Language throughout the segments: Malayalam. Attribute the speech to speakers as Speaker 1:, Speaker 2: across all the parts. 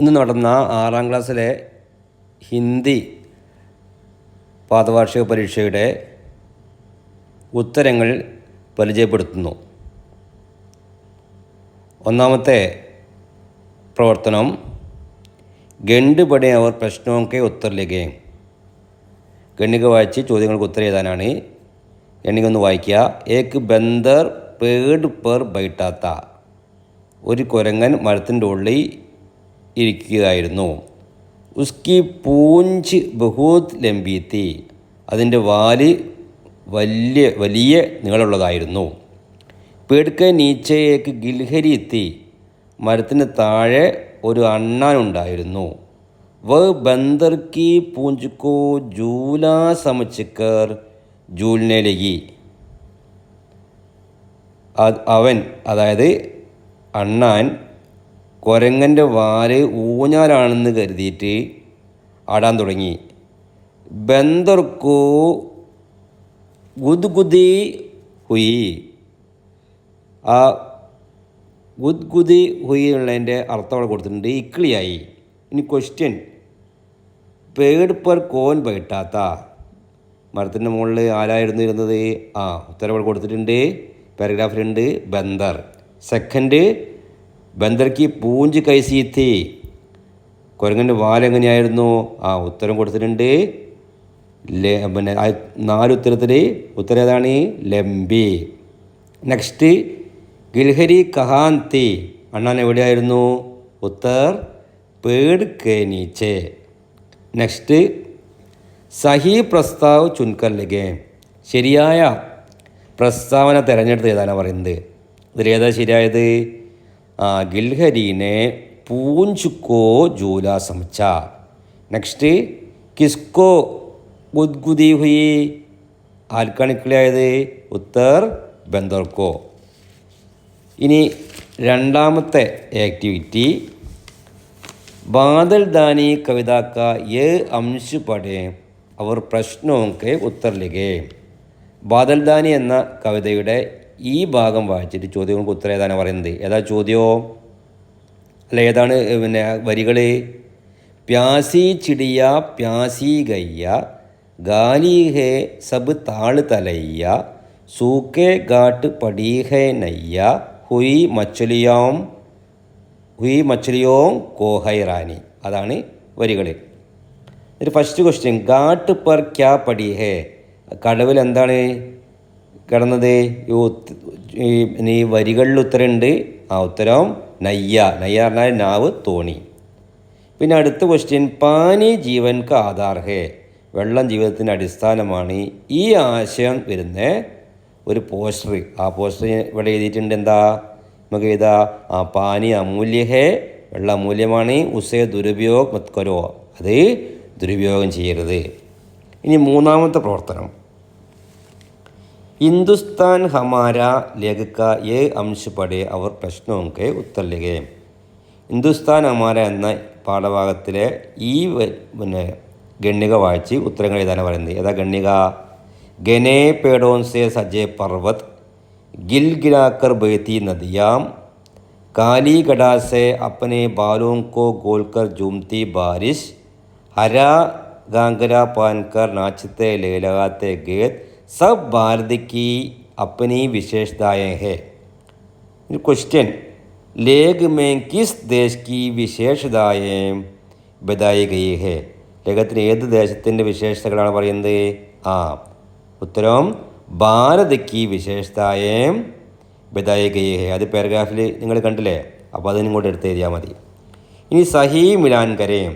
Speaker 1: ഇന്ന് നടന്ന ആറാം ക്ലാസ്സിലെ ഹിന്ദി പാദവാർഷിക പരീക്ഷയുടെ ഉത്തരങ്ങൾ പരിചയപ്പെടുത്തുന്നു. ഒന്നാമത്തെ പ്രവർത്തനം ഗണ്ട് പടേ അവർ പ്രശ്നമൊക്കെ ഉത്തരലിക്കുകയും ഗണ്ണിക വായിച്ച് ചോദ്യങ്ങൾക്ക് ഉത്തരം എഴുതാനാണ്. ഗണ്ണിക ഒന്ന് വായിക്കുക. ഏക്ക് ബന്ദർ പേട് പെർ ബൈട്ടാത്ത. ഒരു കുരങ്ങൻ മരത്തിന്റെ ഉള്ളിൽ ഇരിക്കുകയായിരുന്നു. ഉസ്കി പൂഞ്ച് ബഹൂത് ലംബീത്തി. അതിന്റെ വാൽ വലിയ വലിയ നീളമുള്ളതായിരുന്നു. പേടുക്ക നീച്ചയേക്ക് ഗിൽഹരി എത്തി മരത്തിന് താഴെ ഒരു അണ്ണാനുണ്ടായിരുന്നു. വ ബന്ദർ കി പൂഞ്ചുക്കോ ജൂലാ സമച്ചക്കർ ജൂലിനേലകി അവൻ അതായത് അണ്ണാൻ കുരങ്ങന്റെ വാൽ ഊഞ്ഞാലാണെന്ന് കരുതിയിട്ട് ആടാൻ തുടങ്ങി. ബന്ദർക്കോ ഗുദ്ഗുദി ഹുയി. ആ ഗുദ്ഗുദി ഹുയി ഉള്ളതിന്റെ അർത്ഥം അവിടെ കൊടുത്തിട്ടുണ്ട്. ഇക്കിളിയായി. ഇനി ക്വസ്റ്റ്യൻ പേട് പെർ കോൻ പകിട്ടാത്ത. മരത്തിന്റെ മുകളിൽ ആരായിരുന്നു ഇരുന്നത്? ആ ഉത്തരവ് കൊടുത്തിട്ടുണ്ട്. പാരഗ്രാഫിലുണ്ട് ബന്ദർ. സെക്കൻഡ് ബന്ദർക്കി പൂഞ്ച് കൈസീത്തി. കുരങ്ങന്റെ വാലെങ്ങനെയായിരുന്നു ആ ഉത്തരം കൊടുത്തിട്ടുണ്ട്. ലെ പിന്നെ നാല് ഉത്തരത്തിൽ ഉത്തരം ഏതാണ്? ലംബി. നെക്സ്റ്റ് ഗിൽഹരി കഹാന്തി. അണ്ണാൻ എവിടെയായിരുന്നു? ഉത്തർ പേട് കെ നീച്ചെ നെക്സ്റ്റ് സഹി പ്രസ്താവ് ചുൻകർ ശരിയായ പ്രസ്താവന തിരഞ്ഞെടുത്ത് ഏതാണ് പറയുന്നത്? ഇതിലേതാ ശരിയായത്? ഗിൽഹരീനെ പൂഞ്ചുക്കോ ജൂല സമച്ച. നെക്സ്റ്റ് കിസ്കോ ഗുദ്ഗുദി ഹുയി ആർക്കാണ് കിളിയായത് ഉത്തർ ബന്ദർക്കോ. ഇനി രണ്ടാമത്തെ ആക്ടിവിറ്റി ബാദൽ ദാനി കവിതാക്ക ഏ അംശു പടേ അവർ പ്രശ്നവും ഉത്തർ ലിഖേ ബാദൽ എന്ന കവിതയുടെ ഈ ഭാഗം വായിച്ചിട്ട് ചോദ്യങ്ങൾക്ക് ഉത്തരം ഏതാണ് പറയുന്നത്. ഏതാ ചോദ്യമോ അല്ല ഏതാണ് പിന്നെ വരികൾ പ്യാസി ചിടിയ പ്യാസി ഗയ്യ ഗാലി ഹേ സബ് താൾ തലയ്യ സൂക്കെ ഗാട്ട് പടീഹേ നയ്യ ഹുയി മച്ചലിയോം ഹുയി മച്ചലിയോം കോഹൈറാനി അതാണ് വരികൾ ഒരു ഫസ്റ്റ് ക്വസ്റ്റ്യൻ ഗാട്ട് പെർ ക്യാ പടി ഹേ? കടവിൽ എന്താണ്? കിടന്നത്? ഈ വരികളിൽ ഉത്തരമുണ്ട്. ആ ഉത്തരം നയ്യ. നയ്യ പറഞ്ഞാൽ നാവ് തോണി. പിന്നെ അടുത്ത ക്വസ്റ്റ്യൻ പാനി ജീവൻക്ക് ആധാർ ഹേ വെള്ളം ജീവിതത്തിന്റെ അടിസ്ഥാനമാണ്. ഈ ആശയം വരുന്ന ഒരു പോസ്റ്റർ ആ പോസ്റ്റർ ഇവിടെ എഴുതിയിട്ടുണ്ട് എന്താ? നമുക്ക് എഴുതാ. ആ പാനി അമൂല്യ ഹേ വെള്ളം അമൂല്യമാണ്. ഉസേ ദുരുപയോഗ മത്കരോ. അത് ദുരുപയോഗം ചെയ്യരുത്. ഇനി മൂന്നാമത്തെ പ്രവർത്തനം. ഹിന്ദുസ്ഥാൻ ഹമാര ലേഖക്ക എ അംശ പടേ അവർ പ്രശ്നമൊക്കെ ഉത്തർലികെ ഹിന്ദുസ്ഥാൻ ഹമാര എന്ന പാഠഭാഗത്തിലെ ഈ പിന്നെ ഗണ്ണിക വായിച്ച് ഉത്തരങ്ങൾ എഴുതാനാണ് പറയുന്നത്. ഏതാ ഗണ്ണിക ഗനേ പേഡോൻസെ സജേ പർവത് ഗിൽ ഗിലാക്കർ ബേത്തി നദിയാം കാലി ഗഡാസെ അപ്പനെ ബാലോങ്കോ ഗോൽക്കർ ജൂംതി ബാരിഷ് ഹര ഗാംഗര പാൻകർ നാച്ചത്തെ ലേലകാത്തെ ഗേത് ले लगाते गीत सब भारत की अपनी विशेषताएं हैं क्वेश्चन लेख में किस देश की विशेषताएं बताई गई है ലേഖത്തിന് ഏത് ദേശത്തിൻ്റെ വിശേഷതകളാണ് പറയുന്നത് ആ ഉത്തരം ഭാരത് കി വിശേഷതായേം ബതായി ഗയി ഹേ അത് പാരഗ്രാഫിൽ നിങ്ങൾ കണ്ടില്ലേ അപ്പോൾ അതിനും ഇങ്ങോട്ട് എടുത്ത് എഴുതിയാൽ മതി ഇനി സഹി മിലാൻ കരയും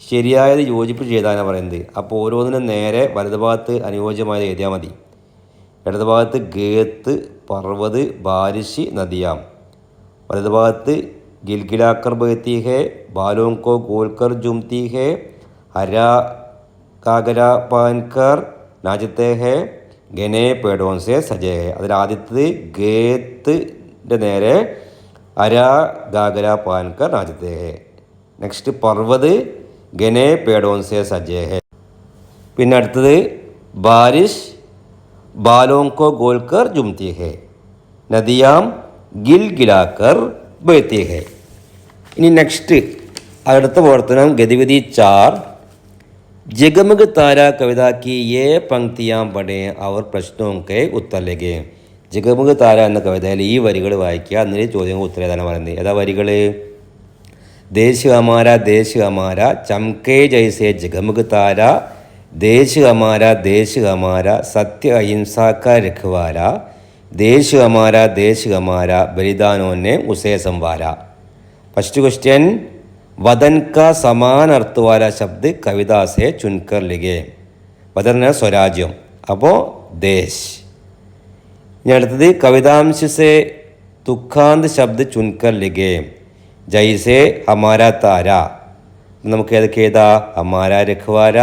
Speaker 1: ശരിയായത് യോജിപ്പ് ചെയ്താനാണ് പറയുന്നത്. അപ്പോൾ ഓരോന്നിനും നേരെ വലതുഭാഗത്ത് അനുയോജ്യമായത് എഴുതിയാൽ മതി. ഇടതുഭാഗത്ത് ഗേത്ത് പർവത് ബാരിശി നദിയാം. വലതുഭാഗത്ത് ഗിൽഗിലാക്കർ ബേത്തി ഹേ ബാലോങ്കോ ഗോൽക്കർ ജുംതി ഹരാ കാഗര പാൻകർ നാജത്തെ ഹെ ഗനെ പേഡോൻസെ സജേ ഹെ അതിലാദ്യത്തത് ഗേത്തിന്റെ നേരെ അരാ ഗാഗര പാൻകർ നാജത്തെ ഹെ നെക്സ്റ്റ് പർവത് ഗനെ പേഡോൻസെ സജേ ഹേ പിന്നെ അടുത്തത് ബാരിഷ് ബാലോങ്കോ ഗോൽക്കർ ജുംതി ഹേ നദിയാം ഗിൽ ഗിലാക്കർ ബഹത്തി ഹേ ഇനി നെക്സ്റ്റ് അടുത്ത പ്രവർത്തനം ഗതിവിധി ചാർ जगमग तारा कविता की ये पंक्तियाँ പടേ അവർ പ്രശ്നമൊക്കെ ഉത്തരലേക്ക് ജഗമഗ് താര എന്ന കവിതയിൽ ഈ വരികൾ വായിക്കുക എന്നിട്ട് ചോദ്യങ്ങൾ ഉത്തരേതാണ് പറയുന്നത് ഏതാ വരികൾ ദേശു ഹമാര ദേശു ഹമാര ചംകേ ജയ്സേ ജഗമുഖ് താര ദേശു ഹമാര ദേശു ഹമാര സത്യ അഹിംസാക്ക രഘുവാര ദേശു ഹമാര ദേശു ഹമാര ബലിദാനോന്നെ ഉസേ സംവാര. ഫസ്റ്റ് ക്വസ്റ്റ്യൻ വദൻ ക സമാൻ അർത്ഥവാര ശബ്ദ് കവിതാസെ ചുൻകർ ലിഗേ വദന സ്വരാജ്യം. അപ്പോൾ ദേശ്. ഇനി അടുത്തത് കവിതാംശിസെ തുഖാന്ത് ശബ്ദ് ചുൻകർ ലിഗേം ജൈസേ ഹമാര താര. നമുക്ക് ഏതൊക്കെ ഏതാ? അമാര രഘുവാര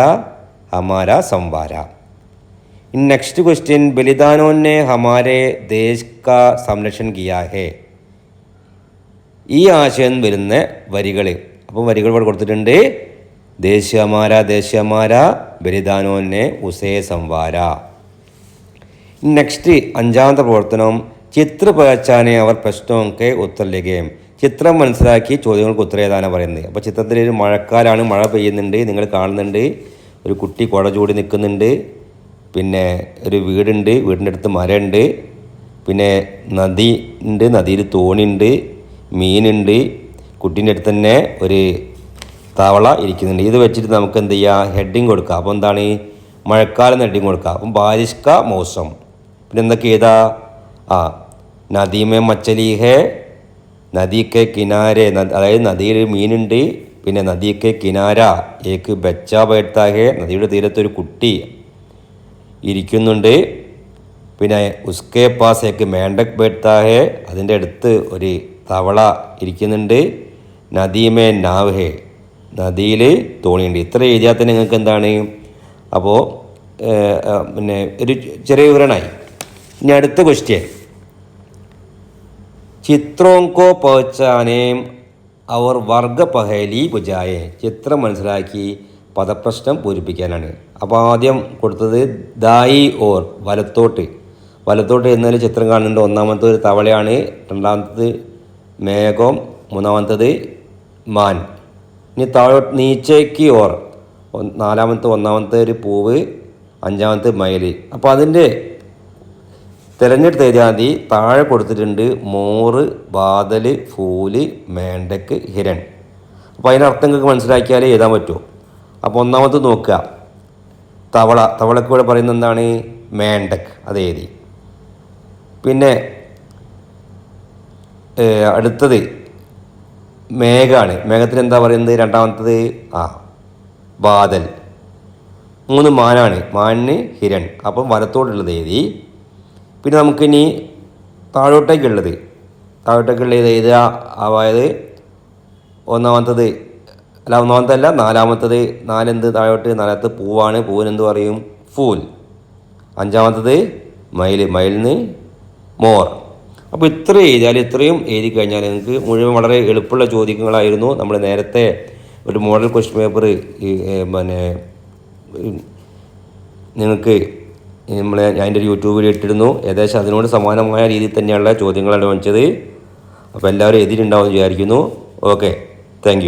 Speaker 1: അമാര സംവാര. ഇൻ നെക്സ്റ്റ് ക്വസ്റ്റ്യൻ ബലിദാനോന്നെ ഹമാരെ ദേശ് സംരക്ഷൻ സംരക്ഷൺ ഹേ ഈ ആശയം വരുന്ന വരികൾ അപ്പം വരികൾ ഇവിടെ കൊടുത്തിട്ടുണ്ട്. ദേശീയമാര ദേശീയമാര ബലിദാനോന്നെ ഉസേ സംവാര. നെക്സ്റ്റ് അഞ്ചാമത്തെ പ്രവർത്തനം ചിത്ര പകച്ചാനെ അവർ പ്രശ്നമൊക്കെ ഉത്തർ ചിത്രം മനസ്സിലാക്കി ചോദ്യങ്ങൾക്ക് ഉത്തരം ഏതാണ് പറയുന്നത്. അപ്പോൾ ചിത്രത്തിൽ ഒരു മഴക്കാലാണ് മഴ പെയ്യുന്നുണ്ട് നിങ്ങൾ കാണുന്നുണ്ട് ഒരു കുട്ടി കുട ചൂടി നിൽക്കുന്നുണ്ട് പിന്നെ ഒരു വീടുണ്ട് വീടിന്റെ അടുത്ത് മരമുണ്ട് പിന്നെ നദി ഉണ്ട് നദിയിൽ തോണിയുണ്ട് മീനുണ്ട് കുട്ടീന്റെ അടുത്ത് തന്നെ ഒരു തവള ഇരിക്കുന്നുണ്ട്. ഇത് വെച്ചിട്ട് നമുക്ക് എന്ത് ചെയ്യാം? ഹെഡിങ് കൊടുക്കുക അപ്പോൾ എന്താണ്? മഴക്കാലം ഹെഡിങ് കൊടുക്കുക അപ്പം ബാരിഷ്ക മോസം പിന്നെ എന്തൊക്കെ ഏതാ? ആ നദീമേ മച്ചലി ഹേ നദിക്ക് കിനാരെ അതായത് നദിയിൽ മീനുണ്ട് പിന്നെ നദിക്ക് കിനാര ഏക്ക് ബച്ച ഹേ നദിയുടെ തീരത്തൊരു കുട്ടി ഇരിക്കുന്നുണ്ട്. പിന്നെ ഉസ്കേ പാസ് ഏക്ക് മേണ്ടക് ഹേ അതിന്റെ അടുത്ത് ഒരു തവള ഇരിക്കുന്നുണ്ട്. നദീമേ നാവ് ഹേ നദിയിൽ തോണിയുണ്ട്. ഇത്ര എഴുതിയാൽ തന്നെ നിങ്ങൾക്ക് എന്താണ്? അപ്പോൾ പിന്നെ ഒരു ചെറിയ വിവരണമായി. ഇനി അടുത്ത ക്വസ്റ്റ്യൻ ചിത്രോങ്കോ പഹച്ചാനേം അവർ വർഗ പഹേലി പുജായേ ചിത്രം മനസ്സിലാക്കി പദപ്രശ്നം പൂരിപ്പിക്കാനാണ്. അപ്പോൾ ആദ്യം കൊടുത്തത് ദായി ഓർ വലത്തോട്ട്. വലത്തോട്ട് എന്നതിൽ ചിത്രം കാണുന്നുണ്ട്. ഒന്നാമത്തെ ഒരു തവളയാണ്. രണ്ടാമത്തത് മേഘം. മൂന്നാമത്തത് മാൻ. ഇനി താഴോട്ട് നീച്ചയ്ക്ക് ഓർ. നാലാമത്തെ ഒന്നാമത്തെ ഒരു പൂവ്. അഞ്ചാമത്തെ മയിൽ. അപ്പോൾ അതിന്റെ തിരഞ്ഞെടുത്ത് ഏജാതി താഴെ കൊടുത്തിട്ടുണ്ട് മോറ് ബാദൽ ഫൂൽ മേണ്ടക്ക് ഹിരൺ. അപ്പോൾ അതിനർത്ഥം നിങ്ങൾക്ക് മനസ്സിലാക്കിയാലേ എഴുതാൻ പറ്റുമോ അപ്പോൾ ഒന്നാമത് നോക്കുക. തവള തവളക്ക് ഇവിടെ പറയുന്നത് എന്താണ്? മേണ്ടക്ക് അത് എഴുതി. പിന്നെ അടുത്തത് മേഘാണ്. മേഘത്തിന് എന്താ പറയുന്നത്? രണ്ടാമത്തത് ആ ബാദൽ മൂന്ന് മാനാണ്. മാനിന് ഹിരൺ. അപ്പം വലത്തോടുള്ളത് എഴുതി. പിന്നെ നമുക്കിനി താഴോട്ടേക്കുള്ളത്. താഴോട്ടേക്കുള്ളത് എഴുതുക അതായത് ഒന്നാമത്തത് അല്ല ഒന്നാമത്തല്ല നാലാമത്തത് നാലെന്ത് താഴോട്ട് നാലാമത്തെ പൂവാണ്. പൂവിനെന്ത് പറയും? ഫൂൽ. അഞ്ചാമത്തത് മയിൽ. മയിലിന് മോർ. അപ്പോൾ ഇത്ര എഴുതിയാൽ ഇത്രയും എഴുതി കഴിഞ്ഞാൽ നിങ്ങൾക്ക് മുഴുവൻ വളരെ എളുപ്പമുള്ള ചോദ്യങ്ങളായിരുന്നു. നമ്മൾ നേരത്തെ ഒരു മോഡൽ ക്വസ്റ്റ്യൻ പേപ്പർ പിന്നെ നിങ്ങൾക്ക് നമ്മൾ ഞാൻ എന്റെ ഒരു യൂട്യൂബ് വീഡിയോ ഇട്ടിരുന്നു. ഏകദേശം അതിനോട് സമാനമായ രീതിയിൽ തന്നെയുള്ള ചോദ്യങ്ങളാണ് വാങ്ങിച്ചത് അപ്പോൾ എല്ലാവരും എതിരുണ്ടാവും എന്ന് വിചാരിക്കുന്നു ഓക്കെ താങ്ക്